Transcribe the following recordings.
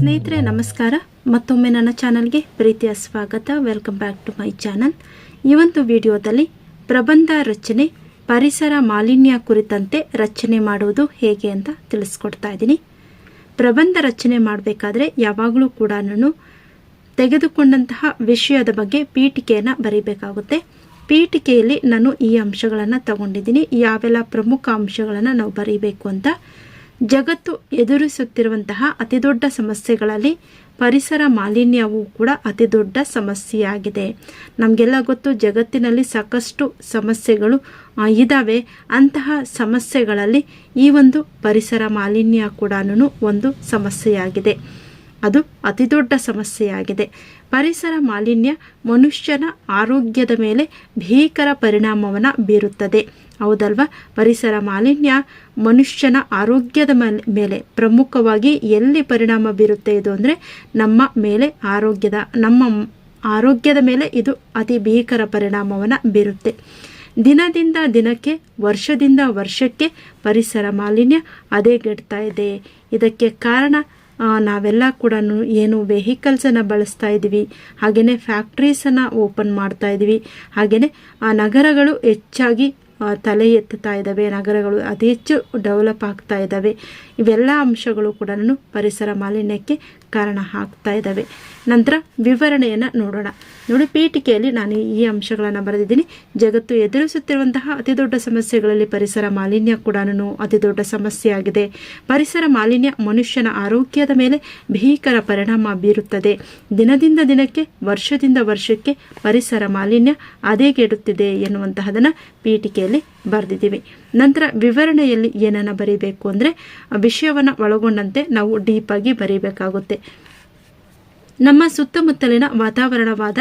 ಸ್ನೇಹಿತರೆ, ನಮಸ್ಕಾರ. ಮತ್ತೊಮ್ಮೆ ನನ್ನ ಚಾನಲ್ಗೆ ಪ್ರೀತಿಯ ಸ್ವಾಗತ. Welcome back to my channel ಈ ಒಂದು ವಿಡಿಯೋದಲ್ಲಿ ಪ್ರಬಂಧ ರಚನೆ, ಪರಿಸರ ಮಾಲಿನ್ಯ ಕುರಿತಂತೆ ರಚನೆ ಮಾಡುವುದು ಹೇಗೆ ಅಂತ ತಿಳಿಸ್ಕೊಡ್ತಾ ಇದ್ದೀನಿ. ಪ್ರಬಂಧ ರಚನೆ ಮಾಡಬೇಕಾದ್ರೆ ಯಾವಾಗಲೂ ಕೂಡ ನಾನು ತೆಗೆದುಕೊಂಡಂತಹ ವಿಷಯದ ಬಗ್ಗೆ ಪೀಠಿಕೆಯನ್ನು ಬರೀಬೇಕಾಗುತ್ತೆ. ಪೀಠಿಕೆಯಲ್ಲಿ ನಾನು ಈ ಅಂಶಗಳನ್ನು ತಗೊಂಡಿದ್ದೀನಿ. ಯಾವೆಲ್ಲ ಪ್ರಮುಖ ಅಂಶಗಳನ್ನು ನಾವು ಬರೀಬೇಕು ಅಂತ ಜಗತ್ತು ಎದುರಿಸುತ್ತಿರುವಂತಹ ಅತಿದೊಡ್ಡ ಸಮಸ್ಯೆಗಳಲ್ಲಿ ಪರಿಸರ ಮಾಲಿನ್ಯವು ಕೂಡ ಅತಿ ದೊಡ್ಡ ಸಮಸ್ಯೆಯಾಗಿದೆ. ನಮಗೆಲ್ಲ ಗೊತ್ತು ಜಗತ್ತಿನಲ್ಲಿ ಸಾಕಷ್ಟು ಸಮಸ್ಯೆಗಳು ಇದ್ದಾವೆ ಅಂತಹ ಸಮಸ್ಯೆಗಳಲ್ಲಿ ಈ ಒಂದು ಪರಿಸರ ಮಾಲಿನ್ಯ ಕೂಡ ಒಂದು ಸಮಸ್ಯೆಯಾಗಿದೆ. ಅದು ಅತಿ ದೊಡ್ಡ ಸಮಸ್ಯೆಯಾಗಿದೆ. ಪರಿಸರ ಮಾಲಿನ್ಯ ಮನುಷ್ಯನ ಆರೋಗ್ಯದ ಮೇಲೆ ಭೀಕರ ಪರಿಣಾಮವನ್ನು ಬೀರುತ್ತದೆ. ಹೌದಲ್ವ? ಪರಿಸರ ಮಾಲಿನ್ಯ ಮನುಷ್ಯನ ಆರೋಗ್ಯದ ಮೇಲೆ ಪ್ರಮುಖವಾಗಿ ಎಲ್ಲಿ ಪರಿಣಾಮ ಬೀರುತ್ತೆ ಇದು ಅಂದರೆ ನಮ್ಮ ಮೇಲೆ ಆರೋಗ್ಯದ, ನಮ್ಮ ಆರೋಗ್ಯದ ಮೇಲೆ ಇದು ಅತಿ ಭೀಕರ ಪರಿಣಾಮವನ್ನು ಬೀರುತ್ತೆ. ದಿನದಿಂದ ದಿನಕ್ಕೆ, ವರ್ಷದಿಂದ ವರ್ಷಕ್ಕೆ ಪರಿಸರ ಮಾಲಿನ್ಯ ಅದೇಗೆಡ್ತಾ ಇದೆ. ಇದಕ್ಕೆ ಕಾರಣ ನಾವೆಲ್ಲ ಕೂಡ ಏನು ವೆಹಿಕಲ್ಸನ್ನು ಬಳಸ್ತಾ ಇದ್ದೀವಿ. ಹಾಗೆಯೇ ಫ್ಯಾಕ್ಟ್ರೀಸನ್ನು ಓಪನ್ ಮಾಡ್ತಾ ಇದ್ದೀವಿ. ಹಾಗೆಯೇ ಆ, ನಗರಗಳು ಹೆಚ್ಚಾಗಿ ತಲೆ ಎತ್ತುತ್ತಾ ಇದ್ದಾವೆ. ನಗರಗಳು ಅತಿ ಹೆಚ್ಚು ಡೆವಲಪ್ ಆಗ್ತಾ ಇದ್ದಾವೆ. ಇವೆಲ್ಲ ಅಂಶಗಳು ಕೂಡ ಪರಿಸರ ಮಾಲಿನ್ಯಕ್ಕೆ ಕಾರಣ ಆಗ್ತಾ ಇದ್ದಾವೆ. ನಂತರ ವಿವರಣೆಯನ್ನು ನೋಡೋಣ. ನೋಡಿ, ಪೀಠಿಕೆಯಲ್ಲಿ ನಾನು ಈ ಅಂಶಗಳನ್ನು ಬರೆದಿದ್ದೀನಿ. ಜಗತ್ತು ಎದುರಿಸುತ್ತಿರುವಂತಹ ಅತಿ ದೊಡ್ಡ ಸಮಸ್ಯೆಗಳಲ್ಲಿ ಪರಿಸರ ಮಾಲಿನ್ಯ ಕೂಡ ಅತಿ ದೊಡ್ಡ ಸಮಸ್ಯೆಯಾಗಿದೆ. ಪರಿಸರ ಮಾಲಿನ್ಯ ಮನುಷ್ಯನ ಆರೋಗ್ಯದ ಮೇಲೆ ಭೀಕರ ಪರಿಣಾಮ ಬೀರುತ್ತದೆ. ದಿನದಿಂದ ದಿನಕ್ಕೆ, ವರ್ಷದಿಂದ ವರ್ಷಕ್ಕೆ ಪರಿಸರ ಮಾಲಿನ್ಯ ಅದೇಗೆಡುತ್ತಿದೆ ಎನ್ನುವಂತಹದನ್ನು ಪೀಠಿಕೆಯಲ್ಲಿ ಬರೆದಿದ್ದೀವಿ. ನಂತರ ವಿವರಣೆಯಲ್ಲಿ ಏನನ್ನು ಬರೀಬೇಕು ಅಂದರೆ ವಿಷಯವನ್ನು ಒಳಗೊಂಡಂತೆ ನಾವು ಡೀಪಾಗಿ ಬರೀಬೇಕಾಗುತ್ತೆ. ನಮ್ಮ ಸುತ್ತಮುತ್ತಲಿನ ವಾತಾವರಣವಾದ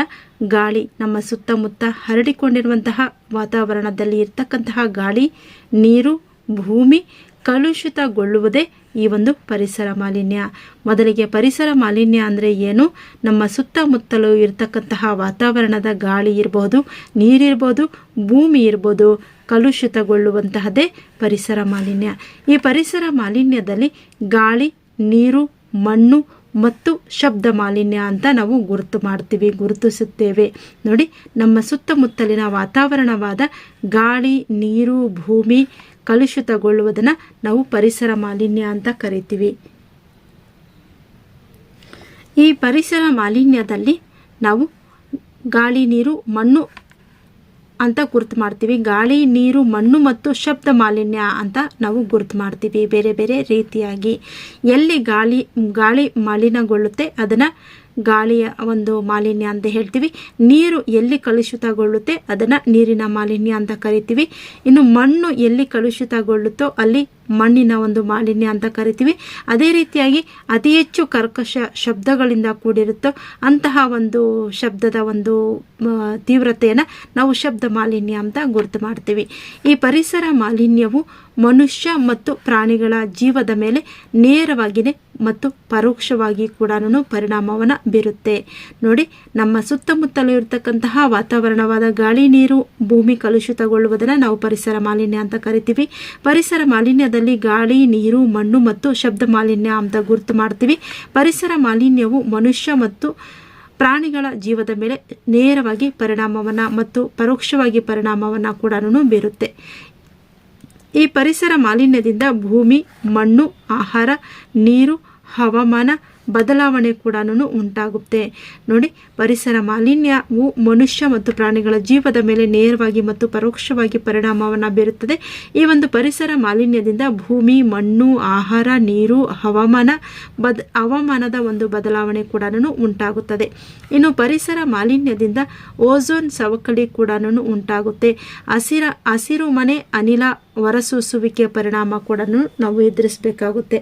ಗಾಳಿ, ನಮ್ಮ ಸುತ್ತಮುತ್ತ ಹರಡಿಕೊಂಡಿರುವಂತಹ ವಾತಾವರಣದಲ್ಲಿ ಇರ್ತಕ್ಕಂತಹ ಗಾಳಿ, ನೀರು, ಭೂಮಿ ಕಲುಷಿತಗೊಳ್ಳುವುದೇ ಈ ಒಂದು ಪರಿಸರ ಮಾಲಿನ್ಯ. ಮೊದಲಿಗೆ ಪರಿಸರ ಮಾಲಿನ್ಯ ಅಂದರೆ ಏನು? ನಮ್ಮ ಸುತ್ತಮುತ್ತಲು ಇರತಕ್ಕಂತಹ ವಾತಾವರಣದ ಗಾಳಿ ಇರಬಹುದು ನೀರಿರ್ಬೋದು ಭೂಮಿ ಇರ್ಬೋದು, ಕಲುಷಿತಗೊಳ್ಳುವಂತಹದ್ದೇ ಪರಿಸರ ಮಾಲಿನ್ಯ. ಈ ಪರಿಸರ ಮಾಲಿನ್ಯದಲ್ಲಿ ಗಾಳಿ, ನೀರು, ಮಣ್ಣು ಮತ್ತು ಶಬ್ದ ಮಾಲಿನ್ಯ ಅಂತ ನಾವು ಗುರುತು ಮಾಡ್ತೀವಿ, ಗುರುತಿಸುತ್ತೇವೆ. ನೋಡಿ, ನಮ್ಮ ಸುತ್ತಮುತ್ತಲಿನ ವಾತಾವರಣವಾದ ಗಾಳಿ, ನೀರು, ಭೂಮಿ ಕಲುಷಿತಗೊಳ್ಳುವುದನ್ನು ನಾವು ಪರಿಸರ ಮಾಲಿನ್ಯ ಅಂತ ಕರಿತೀವಿ. ಈ ಪರಿಸರ ಮಾಲಿನ್ಯದಲ್ಲಿ ನಾವು ಗಾಳಿ, ನೀರು, ಮಣ್ಣು ಅಂತ ಗುರುತು ಮಾಡ್ತೀವಿ. ಗಾಳಿ, ನೀರು, ಮಣ್ಣು ಮತ್ತು ಶಬ್ದ ಮಾಲಿನ್ಯ ಅಂತ ನಾವು ಗುರುತು ಮಾಡ್ತೀವಿ. ಬೇರೆ ಬೇರೆ ರೀತಿಯಾಗಿ ಎಲ್ಲಿ ಗಾಳಿ ಗಾಳಿ ಮಾಲಿನ್ಯಗೊಳ್ಳುತ್ತೆ ಅದನ್ನು ಗಾಳಿಯ ಒಂದು ಮಾಲಿನ್ಯ ಅಂತ ಹೇಳ್ತೀವಿ. ನೀರು ಎಲ್ಲಿ ಕಲುಷಿತಗೊಳ್ಳುತ್ತೆ, ಅದನ್ನು ನೀರಿನ ಮಾಲಿನ್ಯ ಅಂತ ಕರಿತೀವಿ. ಇನ್ನು ಮಣ್ಣು ಎಲ್ಲಿ ಕಲುಷಿತಗೊಳ್ಳುತ್ತೋ ಅಲ್ಲಿ ಮಣ್ಣಿನ ಒಂದು ಮಾಲಿನ್ಯ ಅಂತ ಕರಿತೀವಿ. ಅದೇ ರೀತಿಯಾಗಿ ಅತಿ ಹೆಚ್ಚು ಕರ್ಕಶ ಶಬ್ದಗಳಿಂದ ಕೂಡಿರುತ್ತೋ ಅಂತಹ ಒಂದು ಶಬ್ದದ ಒಂದು ತೀವ್ರತೆಯನ್ನು ನಾವು ಶಬ್ದ ಮಾಲಿನ್ಯ ಅಂತ ಗುರುತು ಮಾಡ್ತೀವಿ. ಈ ಪರಿಸರ ಮಾಲಿನ್ಯವು ಮನುಷ್ಯ ಮತ್ತು ಪ್ರಾಣಿಗಳ ಜೀವದ ಮೇಲೆ ನೇರವಾಗಿಯೇ ಮತ್ತು ಪರೋಕ್ಷವಾಗಿ ಕೂಡ ಪರಿಣಾಮವನ್ನು ಬೀರುತ್ತೆ. ನೋಡಿ, ನಮ್ಮ ಸುತ್ತಮುತ್ತಲೂ ಇರತಕ್ಕಂತಹ ವಾತಾವರಣವಾದ ಗಾಳಿ, ನೀರು, ಭೂಮಿ ಕಲುಷಿತಗೊಳ್ಳುವುದನ್ನು ನಾವು ಪರಿಸರ ಮಾಲಿನ್ಯ ಅಂತ ಕರಿತೀವಿ. ಪರಿಸರ ಮಾಲಿನ್ಯದಲ್ಲಿ ಗಾಳಿ, ನೀರು, ಮಣ್ಣು ಮತ್ತು ಶಬ್ದ ಮಾಲಿನ್ಯ ಅಂತ ಗುರುತು ಮಾಡ್ತೀವಿ. ಪರಿಸರ ಮಾಲಿನ್ಯವು ಮನುಷ್ಯ ಮತ್ತು ಪ್ರಾಣಿಗಳ ಜೀವದ ಮೇಲೆ ನೇರವಾಗಿ ಪರಿಣಾಮವನ್ನು ಮತ್ತು ಪರೋಕ್ಷವಾಗಿ ಪರಿಣಾಮವನ್ನು ಕೂಡ ಬೀರುತ್ತೆ. ಈ ಪರಿಸರ ಮಾಲಿನ್ಯದಿಂದ ಭೂಮಿ, ಮಣ್ಣು, ಆಹಾರ, ನೀರು, ಹವಾಮಾನ ಬದಲಾವಣೆ ಕೂಡ ಉಂಟಾಗುತ್ತೆ. ನೋಡಿ, ಪರಿಸರ ಮಾಲಿನ್ಯವು ಮನುಷ್ಯ ಮತ್ತು ಪ್ರಾಣಿಗಳ ಜೀವದ ಮೇಲೆ ನೇರವಾಗಿ ಮತ್ತು ಪರೋಕ್ಷವಾಗಿ ಪರಿಣಾಮವನ್ನು ಬೀರುತ್ತದೆ. ಈ ಒಂದು ಪರಿಸರ ಮಾಲಿನ್ಯದಿಂದ ಭೂಮಿ, ಮಣ್ಣು, ಆಹಾರ, ನೀರು, ಹವಾಮಾನ ಬದ್, ಹವಾಮಾನದ ಒಂದು ಬದಲಾವಣೆ ಕೂಡ ಉಂಟಾಗುತ್ತದೆ. ಇನ್ನು ಪರಿಸರ ಮಾಲಿನ್ಯದಿಂದ ಓಝೋನ್ ಸವಕಳಿ ಕೂಡ ಉಂಟಾಗುತ್ತೆ. ಹಸಿರ, ಹಸಿರು ಮನೆ, ಅನಿಲ, ಹೊರಸೂಸುವಿಕೆಯ ಪರಿಣಾಮ ಕೂಡ ನಾವು ಎದುರಿಸಬೇಕಾಗುತ್ತೆ.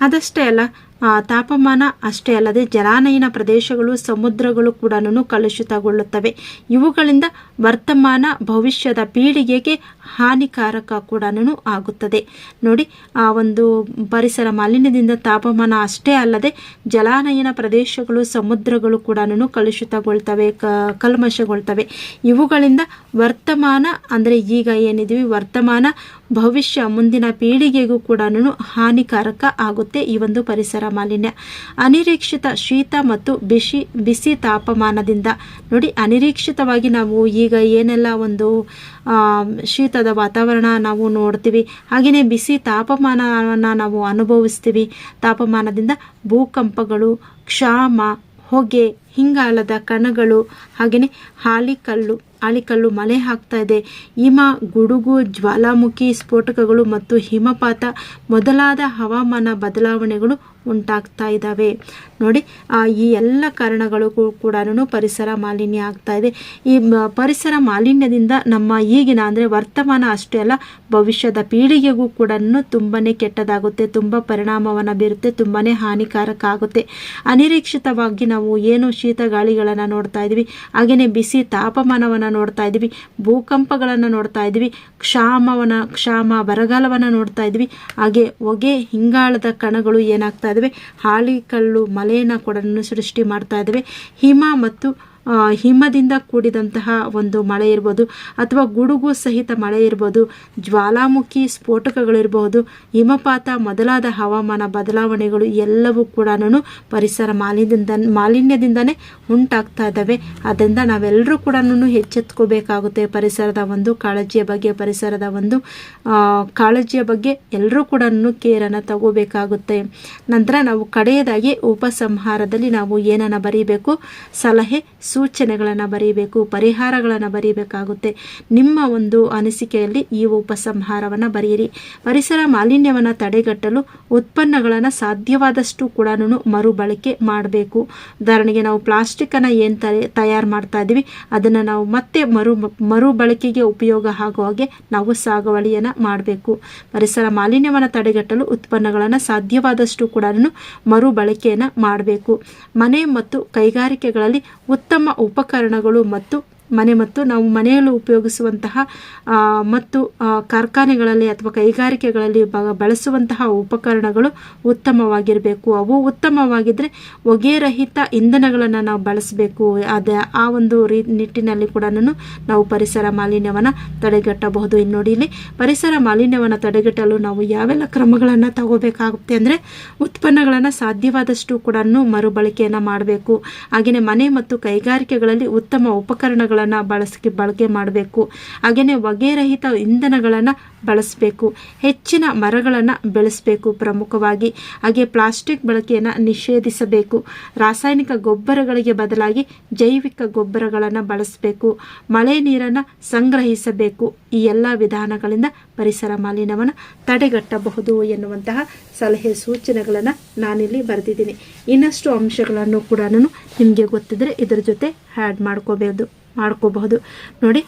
ಅದಷ್ಟೇ ಅಲ್ಲ ತಾಪಮಾನ ಅಷ್ಟೇ ಅಲ್ಲದೆ ಜಲಾನಯನ ಪ್ರದೇಶಗಳು, ಸಮುದ್ರಗಳು ಕೂಡ ಕಲುಷಿತಗೊಳ್ಳುತ್ತವೆ. ಇವುಗಳಿಂದ ವರ್ತಮಾನ ಭವಿಷ್ಯದ ಪೀಳಿಗೆಗೆ ಹಾನಿಕಾರಕ ಕೂಡ ಆಗುತ್ತದೆ. ನೋಡಿ, ಆ ಒಂದು ಪರಿಸರ ಮಾಲಿನ್ಯದಿಂದ ತಾಪಮಾನ ಅಷ್ಟೇ ಅಲ್ಲದೆ ಜಲಾನಯನ ಪ್ರದೇಶಗಳು, ಸಮುದ್ರಗಳು ಕೂಡ ಕಲುಷಿತಗೊಳ್ತವೆ, ಕ ಕಲ್ಮಶಗೊಳ್ತವೆ ಇವುಗಳಿಂದ ವರ್ತಮಾನ ಅಂದರೆ ಈಗ ಏನಿದೀವಿ ವರ್ತಮಾನ ಭವಿಷ್ಯ ಮುಂದಿನ ಪೀಳಿಗೆಗೂ ಕೂಡ ಹಾನಿಕಾರಕ ಆಗುತ್ತೆ ಈ ಒಂದು ಪರಿಸರ ಮಾಲಿನ್ಯ. ಅನಿರೀಕ್ಷಿತ ಶೀತ ಮತ್ತು ಬಿಸಿ ಬಿಸಿ ತಾಪಮಾನದಿಂದ ನೋಡಿ, ಅನಿರೀಕ್ಷಿತವಾಗಿ ನಾವು ಈಗ ಏನೆಲ್ಲ ಒಂದು ಶೀತದ ವಾತಾವರಣ ನಾವು ನೋಡ್ತೀವಿ, ಹಾಗೆಯೇ ಬಿಸಿ ತಾಪಮಾನವನ್ನು ನಾವು ಅನುಭವಿಸ್ತೀವಿ. ತಾಪಮಾನದಿಂದ ಭೂಕಂಪಗಳು, ಕ್ಷಾಮ ಹೊಗೆ, ಹಿಂಗಾಲದ ಕಣಗಳು ಹಾಗೆಯೇ ಹಾಲಿಕಲ್ಲು ಹಾಲಿಕಲ್ಲು ಮಳೆ ಆಗ್ತಾ ಇದೆ. ಹಿಮ, ಗುಡುಗು, ಜ್ವಾಲಾಮುಖಿ ಸ್ಫೋಟಕಗಳು ಮತ್ತು ಹಿಮಪಾತ, ಮೊದಲಾದ ಹವಾಮಾನ ಬದಲಾವಣೆಗಳು ಉಂಟಾಗ್ತಾ ಇದ್ದಾವೆ. ನೋಡಿ ಈ ಎಲ್ಲ ಕಾರಣಗಳು ಕೂಡ ಪರಿಸರ ಮಾಲಿನ್ಯ ಆಗ್ತಾ ಇದೆ. ಈ ಪರಿಸರ ಮಾಲಿನ್ಯದಿಂದ ನಮ್ಮ ಈಗಿನ ಅಂದರೆ ವರ್ತಮಾನ ಅಷ್ಟೇ ಅಲ್ಲ, ಭವಿಷ್ಯದ ಪೀಳಿಗೆಗೂ ಕೂಡ ತುಂಬಾ ಕೆಟ್ಟದಾಗುತ್ತೆ, ತುಂಬ ಪರಿಣಾಮವನ್ನು ಬೀರುತ್ತೆ ತುಂಬಾ ಹಾನಿಕಾರಕ ಆಗುತ್ತೆ. ಅನಿರೀಕ್ಷಿತವಾಗಿ ನಾವು ಏನು ಶೀತ ಗಾಳಿಗಳನ್ನು ನೋಡ್ತಾ ಇದ್ದೀವಿ ಹಾಗೆಯೇ ಬಿಸಿ ತಾಪಮಾನವನ್ನು ನೋಡ್ತಾ ಇದ್ದೀವಿ, ಭೂಕಂಪಗಳನ್ನು ನೋಡ್ತಾ ಇದ್ದೀವಿ ಕ್ಷಾಮವನ ಕ್ಷಾಮ ಬರಗಾಲವನ್ನು ನೋಡ್ತಾ ಇದ್ವಿ ಹಾಗೆ ಹೊಗೆ ಹಿಂಗಾಳದ ಕಣಗಳು ಏನಾಗ್ತಾ ಇದ್ದಾವೆ. ಹಾಳಿಕಲ್ಲು ಮಲೆಯನ್ನು ಕೂಡ ಸೃಷ್ಟಿ ಮಾಡ್ತಾ ಇದ್ದಾವೆ. ಹಿಮ ಮತ್ತು ಹಿಮದಿಂದ ಕೂಡಿದಂತಹ ಒಂದು ಮಳೆ ಇರ್ಬೋದು ಅಥವಾ ಗುಡುಗು ಸಹಿತ ಮಳೆ ಇರ್ಬೋದು, ಜ್ವಾಲಾಮುಖಿ ಸ್ಫೋಟಕಗಳಿರ್ಬೋದು, ಹಿಮಪಾತ ಮೊದಲಾದ ಹವಾಮಾನ ಬದಲಾವಣೆಗಳು ಎಲ್ಲವೂ ಕೂಡ ಪರಿಸರ ಮಾಲಿನ್ಯದಿಂದ, ಮಾಲಿನ್ಯದಿಂದನೇ ಉಂಟಾಗ್ತಾ ಇದ್ದಾವೆ. ಅದರಿಂದ ನಾವೆಲ್ಲರೂ ಕೂಡ ಎಚ್ಚೆತ್ಕೋಬೇಕಾಗುತ್ತೆ ಪರಿಸರದ ಒಂದು ಕಾಳಜಿಯ ಬಗ್ಗೆ, ಪರಿಸರದ ಒಂದು ಕಾಳಜಿಯ ಬಗ್ಗೆ ಎಲ್ಲರೂ ಕೂಡ ಕೇರನ್ನು ತಗೋಬೇಕಾಗುತ್ತೆ. ನಂತರ ನಾವು ಕಡೆಯದಾಗಿ ಉಪಸಂಹಾರದಲ್ಲಿ ನಾವು ಏನನ್ನು ಬರೀಬೇಕು? ಸಲಹೆ ಸೂಚನೆಗಳನ್ನು ಬರೀಬೇಕು, ಪರಿಹಾರಗಳನ್ನು ಬರೀಬೇಕಾಗುತ್ತೆ. ನಿಮ್ಮ ಒಂದು ಅನಿಸಿಕೆಯಲ್ಲಿ ಈ ಉಪಸಂಹಾರವನ್ನು ಬರೆಯಿರಿ. ಪರಿಸರ ಮಾಲಿನ್ಯವನ್ನು ತಡೆಗಟ್ಟಲು ಉತ್ಪನ್ನಗಳನ್ನು ಸಾಧ್ಯವಾದಷ್ಟು ಕೂಡ ಮರುಬಳಕೆ ಮಾಡಬೇಕು. ಉದಾಹರಣೆಗೆ ನಾವು ಪ್ಲಾಸ್ಟಿಕನ್ನು ಏನು ತಯಾರು ಮಾಡ್ತಾ ಇದ್ದೀವಿ ಅದನ್ನು ನಾವು ಮತ್ತೆ ಮರು, ಮರುಬಳಕೆಗೆ ಉಪಯೋಗ ಆಗೋ ಹಾಗೆ ನಾವು ಸಾಗುವಳಿಯನ್ನು ಮಾಡಬೇಕು. ಪರಿಸರ ಮಾಲಿನ್ಯವನ್ನು ತಡೆಗಟ್ಟಲು ಉತ್ಪನ್ನಗಳನ್ನು ಸಾಧ್ಯವಾದಷ್ಟು ಕೂಡ ಮರುಬಳಕೆಯನ್ನು ಮಾಡಬೇಕು. ಮನೆ ಮತ್ತು ಕೈಗಾರಿಕೆಗಳಲ್ಲಿ ಉತ್ತಮ ಉಪಕರಣಗಳು ಮತ್ತು ಮನೆ ಮತ್ತು ನಾವು ಮನೆಯಲ್ಲಿ ಉಪಯೋಗಿಸುವಂತಹ ಮತ್ತು ಕಾರ್ಖಾನೆಗಳಲ್ಲಿ ಅಥವಾ ಕೈಗಾರಿಕೆಗಳಲ್ಲಿ ಬಳಸುವಂತಹ ಉಪಕರಣಗಳು ಉತ್ತಮವಾಗಿರಬೇಕು. ಅವು ಉತ್ತಮವಾಗಿದ್ದರೆ ಹೊಗೆರಹಿತ ಇಂಧನಗಳನ್ನು ನಾವು ಬಳಸಬೇಕು. ಅದ, ಆ ಒಂದು ರೀ, ನಿಟ್ಟಿನಲ್ಲಿ ಕೂಡ ನಾವು ಪರಿಸರ ಮಾಲಿನ್ಯವನ್ನು ತಡೆಗಟ್ಟಬಹುದು. ಇನ್ನು ನೋಡಿ ಇಲ್ಲಿ ಪರಿಸರ ಮಾಲಿನ್ಯವನ್ನು ತಡೆಗಟ್ಟಲು ನಾವು ಯಾವೆಲ್ಲ ಕ್ರಮಗಳನ್ನು ತಗೋಬೇಕಾಗುತ್ತೆ ಅಂದರೆ ಉತ್ಪನ್ನಗಳನ್ನು ಸಾಧ್ಯವಾದಷ್ಟು ಕೂಡ ಮರುಬಳಕೆಯನ್ನು ಮಾಡಬೇಕು. ಹಾಗೆಯೇ ಮನೆ ಮತ್ತು ಕೈಗಾರಿಕೆಗಳಲ್ಲಿ ಉತ್ತಮ ಉಪಕರಣಗಳನ್ನು ಬಳಸಿ ಬಳಕೆ ಮಾಡಬೇಕು. ಹಾಗೆಯೇ ಹೊಗೆರಹಿತ ಇಂಧನಗಳನ್ನು ಬಳಸಬೇಕು. ಹೆಚ್ಚಿನ ಮರಗಳನ್ನು ಬೆಳೆಸಬೇಕು ಪ್ರಮುಖವಾಗಿ. ಹಾಗೆ ಪ್ಲಾಸ್ಟಿಕ್ ಬಳಕೆಯನ್ನು ನಿಷೇಧಿಸಬೇಕು. ರಾಸಾಯನಿಕ ಗೊಬ್ಬರಗಳಿಗೆ ಬದಲಾಗಿ ಜೈವಿಕ ಗೊಬ್ಬರಗಳನ್ನು ಬಳಸಬೇಕು. ಮಳೆ ನೀರನ್ನು ಸಂಗ್ರಹಿಸಬೇಕು. ಈ ಎಲ್ಲ ವಿಧಾನಗಳಿಂದ ಪರಿಸರ ಮಾಲಿನ್ಯವನ್ನು ತಡೆಗಟ್ಟಬಹುದು ಎನ್ನುವಂತಹ ಸಲಹೆ ಸೂಚನೆಗಳನ್ನು ನಾನಿಲ್ಲಿ ಬರೆದಿದ್ದೀನಿ. ಇನ್ನಷ್ಟು ಅಂಶಗಳನ್ನು ಕೂಡ ನಿಮಗೆ ಗೊತ್ತಿದ್ದರೆ ಇದರ ಜೊತೆ ಆ್ಯಡ್ ಮಾಡ್ಕೋಬಹುದು ಮಾಡ್ಕೋಬಹುದು. ನೋಡಿ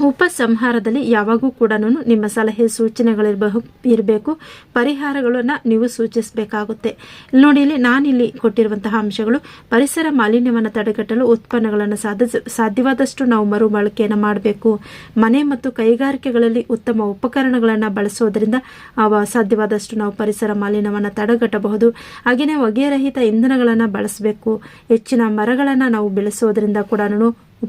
ಉಪಸಂಹಾರದಲ್ಲಿ ಯಾವಾಗೂ ಕೂಡ ನಿಮ್ಮ ಸಲಹೆ, ಸೂಚನೆಗಳಿರಬಹು ಇರಬೇಕು. ಪರಿಹಾರಗಳನ್ನು ನೀವು ಸೂಚಿಸಬೇಕಾಗುತ್ತೆ. ನೋಡಿ, ಇಲ್ಲಿ ನಾನಿಲ್ಲಿ ಕೊಟ್ಟಿರುವಂತಹ ಅಂಶಗಳು. ಪರಿಸರ ಮಾಲಿನ್ಯವನ್ನು ತಡೆಗಟ್ಟಲು ಉತ್ಪನ್ನಗಳನ್ನು ಸಾಧ ಸಾಧ್ಯವಾದಷ್ಟು ನಾವು ಮರುಬಳಕೆಯನ್ನು ಮಾಡಬೇಕು. ಮನೆ ಮತ್ತು ಕೈಗಾರಿಕೆಗಳಲ್ಲಿ ಉತ್ತಮ ಉಪಕರಣಗಳನ್ನು ಬಳಸೋದ್ರಿಂದ ಅವ ಸಾಧ್ಯವಾದಷ್ಟು ನಾವು ಪರಿಸರ ಮಾಲಿನ್ಯವನ್ನು ತಡೆಗಟ್ಟಬಹುದು. ಹಾಗೆಯೇ ಹೊಗೆರಹಿತ ಇಂಧನಗಳನ್ನು ಬಳಸಬೇಕು. ಹೆಚ್ಚಿನ ಮರಗಳನ್ನು ನಾವು ಬೆಳೆಸೋದ್ರಿಂದ ಕೂಡ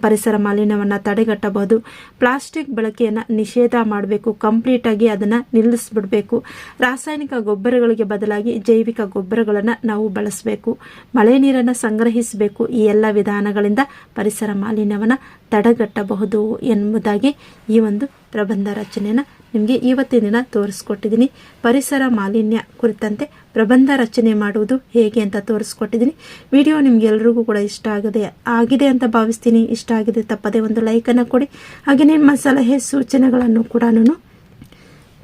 ಪರಿಸರ ಮಾಲಿನ್ಯವನ್ನು ತಡೆಗಟ್ಟಬಹುದು. ಪ್ಲಾಸ್ಟಿಕ್ ಬಳಕೆಯನ್ನು ನಿಷೇಧ ಮಾಡಬೇಕು. ಕಂಪ್ಲೀಟಾಗಿ ಅದನ್ನು ನಿಲ್ಲಿಸ್ಬಿಡಬೇಕು. ರಾಸಾಯನಿಕ ಗೊಬ್ಬರಗಳಿಗೆ ಬದಲಾಗಿ ಜೈವಿಕ ಗೊಬ್ಬರಗಳನ್ನು ನಾವು ಬಳಸಬೇಕು. ಮಳೆ ನೀರನ್ನು ಸಂಗ್ರಹಿಸಬೇಕು. ಈ ಎಲ್ಲ ವಿಧಾನಗಳಿಂದ ಪರಿಸರ ಮಾಲಿನ್ಯವನ್ನು ತಡೆಗಟ್ಟಬಹುದು ಎಂಬುದಾಗಿ ಈ ಒಂದು ಪ್ರಬಂಧ ರಚನೆಯನ್ನು ನಿಮಗೆ ಇವತ್ತಿನ ದಿನ ತೋರಿಸ್ಕೊಟ್ಟಿದ್ದೀನಿ. ಪರಿಸರ ಮಾಲಿನ್ಯ ಕುರಿತಂತೆ ಪ್ರಬಂಧ ರಚನೆ ಮಾಡುವುದು ಹೇಗೆ ಅಂತ ತೋರಿಸ್ಕೊಟ್ಟಿದ್ದೀನಿ. ವಿಡಿಯೋ ನಿಮಗೆಲ್ಲರಿಗೂ ಕೂಡ ಇಷ್ಟ ಆಗದೆ ಆಗಿದೆ ಅಂತ ಭಾವಿಸ್ತೀನಿ. ಇಷ್ಟ ಆಗಿದೆ ತಪ್ಪದೆ ಒಂದು ಲೈಕನ್ನು ಕೊಡಿ. ಹಾಗೆ ನಿಮ್ಮ ಸಲಹೆ ಸೂಚನೆಗಳನ್ನು ಕೂಡ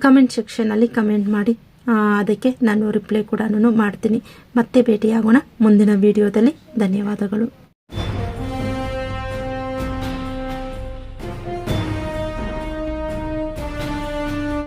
ಕಮೆಂಟ್ ಸೆಕ್ಷನಲ್ಲಿ ಕಮೆಂಟ್ ಮಾಡಿ. ಅದಕ್ಕೆ ನಾನು ರಿಪ್ಲೈ ಕೂಡ ಮಾಡ್ತೀನಿ. ಮತ್ತೆ ಭೇಟಿಯಾಗೋಣ ಮುಂದಿನ ವಿಡಿಯೋದಲ್ಲಿ. ಧನ್ಯವಾದಗಳು.